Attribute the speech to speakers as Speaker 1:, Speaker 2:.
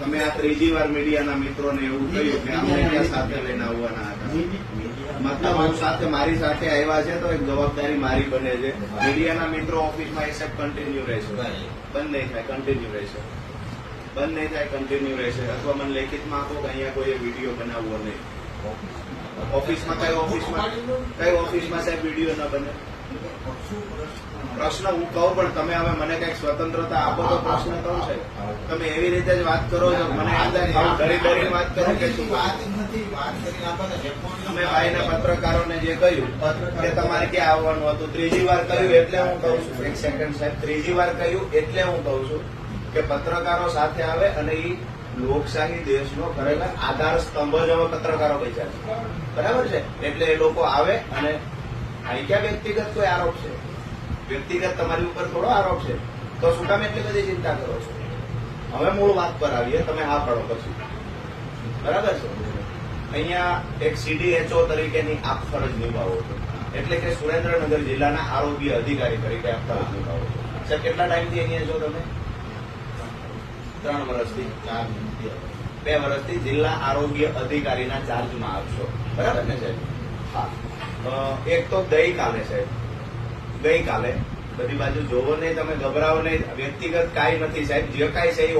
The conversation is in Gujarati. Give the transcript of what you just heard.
Speaker 1: તમે આ ત્રીજી વાર મીડિયાના મિત્રોને એવું કહ્યું કે અમને ક્યાં સાથે લઈને આવવાના હતા. મતલબ હું સાથે મારી સાથે આવ્યા છે તો એક જવાબદારી મારી બને છે. મીડિયાના મિત્રો ઓફિસમાં એક્સેપ્ટ કન્ટિન્યુ રહેશે. બંધ નહીં થાય કન્ટિન્યુ રહેશે. બંધ નહીં થાય કન્ટિન્યુ રહેશે. અથવા મને લેખિતમાં આપો કે અહીંયા કોઈ વીડિયો બનાવવો નહીં. ઓફિસમાં. કઈ ઓફિસમાં? કઈ ઓફિસમાં સાહેબ વીડિયો ન બને? પ્રશ્ન હું કહું, પણ તમે હવે મને કંઈક સ્વતંત્રતા આપો તો પ્રશ્ન કહું છે તમે એવી રીતે જ વાત કરો છો, મને ડરી ડરી વાત કરો કે શું અમે ભાઈને પત્રકારોને જે કહ્યું કે તમારે ક્યાં આવવાનું હતું? ત્રીજી વાર કહ્યું એટલે હું કહું છું. એક સેકન્ડ સાહેબ, ત્રીજી વાર કહ્યું એટલે હું કહું છું કે પત્રકારો સાથે આવે અને એ લોકશાહી દેશનો ખરેખર આધાર સ્તંભ જ હવે પત્રકારો પૈસા છે બરાબર છે? એટલે એ લોકો આવે અને અહીં ક્યાં વ્યક્તિગત કોઈ આરોપ છે? વ્યક્તિગત તમારી ઉપર થોડો આરોપ છે. તો શું કામ એટલી બધી ચિંતા કરો છો? હવે મૂળ વાત પર આવીએ, તમે હા પડો પછી. બરાબર છે? અહીંયા એક સીડીએચઓ તરીકેની આપ ફરજ નિભાવો છો. એટલે કે સુરેન્દ્રનગર જિલ્લાના આરોગ્ય અધિકારી તરીકે આપ ફરજ નિભાવો છો. સર કેટલા ટાઈમથી અહીંયા છો તમે? ત્રણ વર્ષથી બે વર્ષથી જિલ્લા આરોગ્ય અધિકારીના ચાર્જમાં આપશો બરાબર ને સાહેબ? હા. એક તો ગઈકાલે સાહેબ ગઈકાલે. બધી બાજુ જોવો નહીં તમે, ગભરાવો નહીં. વ્યક્તિગત કાંઈ નથી સાહેબ. જે કાંઈ છે એ